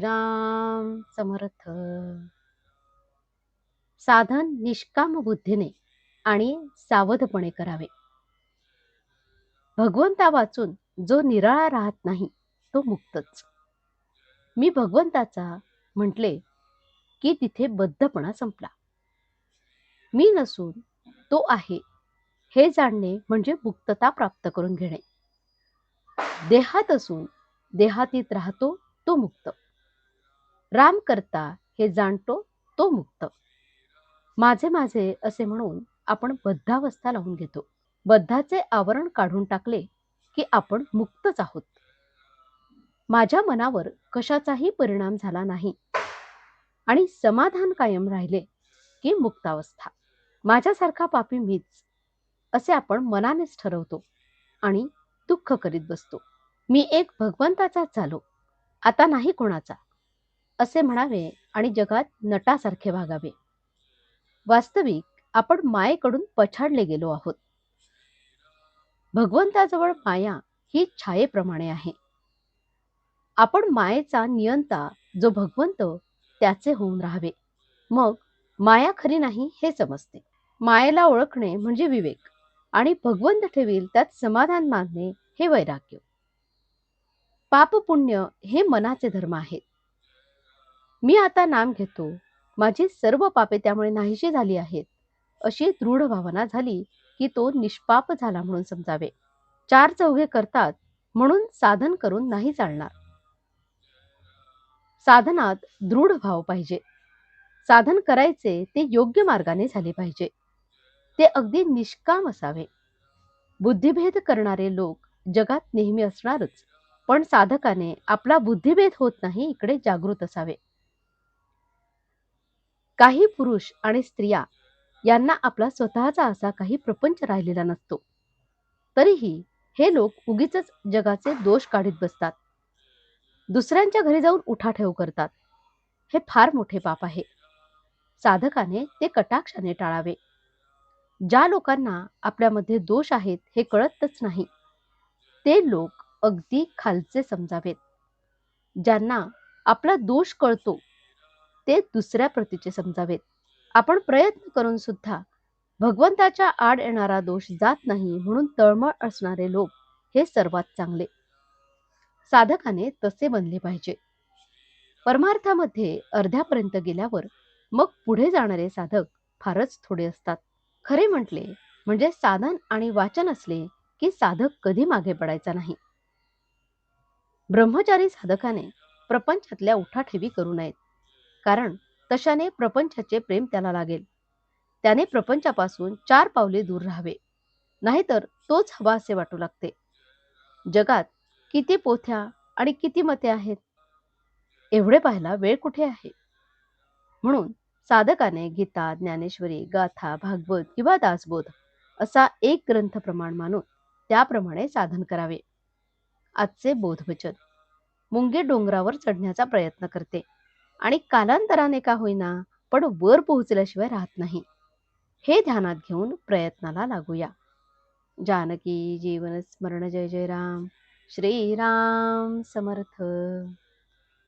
श्रीराम समर्थ. साधन निष्काम बुद्धीने आणि सावधपणे करावे. भगवंता वाचून जो निराळा राहत नाही तो मुक्तच. मी भगवंताचा म्हटले की तिथे बद्धपणा संपला. मी नसून तो आहे हे जाणणे म्हणजे मुक्तता प्राप्त करून घेणे. देहात असून देहातीत राहतो तो मुक्त. राम करता हे जाणतो तो मुक्त. माझे माझे असे म्हणून आपण बद्धावस्था लावून घेतो. बद्धाचे आवरण काढून टाकले की आपण मुक्तच आहोत. माझ्या मनावर कशाचाही परिणाम झाला नाही. आणि समाधान कायम राहिले की मुक्तावस्था. माझ्यासारखा पापी मीच असे आपण मनानेच ठरवतो आणि दुःख करीत बसतो. मी एक भगवंताचाच झालो. आता नाही कोणाचा. असे म्हणावे आणि जगात नटासारखे वागावे. वास्तविक आपण मायेकडून पछाडले गेलो आहोत. भगवंताजवळ माया ही छायेप्रमाणे आहे. आपण मायेचा नियंता जो भगवंत त्याचे होऊन राहावे. मग माया खरी नाही हे समजते. मायेला ओळखणे म्हणजे विवेक आणि भगवंत ठेवील त्यात समाधान मानणे हे वैराग्य. पाप पुण्य हे मनाचे धर्म आहेत. मी आता नाम घेतो. माझी सर्व पापे त्यामुळे नाहीशी झाली आहेत. अशी दृढ भावना झाली की तो निष्पाप झाला म्हणून समजावे. चार चौघे करतात म्हणून साधन करून नाही चालणार. साधनात दृढ भाव पाहिजे. साधन करायचे ते योग्य मार्गाने झाले पाहिजे. ते अगदी निष्काम असावे. बुद्धिभेद करणारे लोक जगात नेहमी असणारच पण साधकाने आपला बुद्धिभेद होत नाही इकडे जागृत असावे. काही पुरुष आणि स्त्रिया यांना आपला स्वतःचा असा काही प्रपंच राहिलेला नसतो. तरीही हे लोक उगीच जगाचे दोष काढीत बसतात. दुसऱ्यांच्या घरी जाऊन उठाठेव करतात. हे फार मोठे पाप आहे. साधकाने ते कटाक्षाने टाळावे. ज्या लोकांना आपल्यामध्ये दोष आहेत हे कळतच नाही ते लोक अगदी खालचे समजावेत. ज्यांना आपला दोष कळतो ते दुसऱ्या प्रतीचे समजावेत. आपण प्रयत्न करून सुद्धा भगवंताच्या आड येणारा दोष जात नाही म्हणून तळमळ असणारे लोक हे सर्वात चांगले. साधकाने तसे बनले पाहिजे. परमार्थामध्ये अर्ध्यापर्यंत गेल्यावर मग पुढे जाणारे साधक फारच थोडे असतात. खरे म्हटले म्हणजे साधन आणि वाचन असले की साधक कधी मागे पडायचा नाही. ब्रह्मचारी साधकाने प्रपंचातल्या उठाठेवी करू नयेत. कारण तशाने प्रपंचाचे प्रेम त्याला लागेल. त्याने प्रपंचापासून चार पावले दूर राहावे. नाहीतर तोच हवा असे वाटू लागते. जगात किती पोथ्या आणि किती मते आहेत? एवढे पाहायला वेळ कुठे आहे? म्हणून साधकाने गीता ज्ञानेश्वरी गाथा भागवत किंवा दासबोध असा एक ग्रंथ प्रमाण मानून त्याप्रमाणे साधन करावे. आजचे बोधवचन मुंगे डोंगरावर चढण्याचा प्रयत्न करते. आणि कालांतराने का होईना पण वर पोहोचल्याशिवाय राहत नाही. हे ध्यानात घेऊन प्रयत्नाला लागूया. जानकी जीवन स्मरण जय जय राम. श्रीराम समर्थ.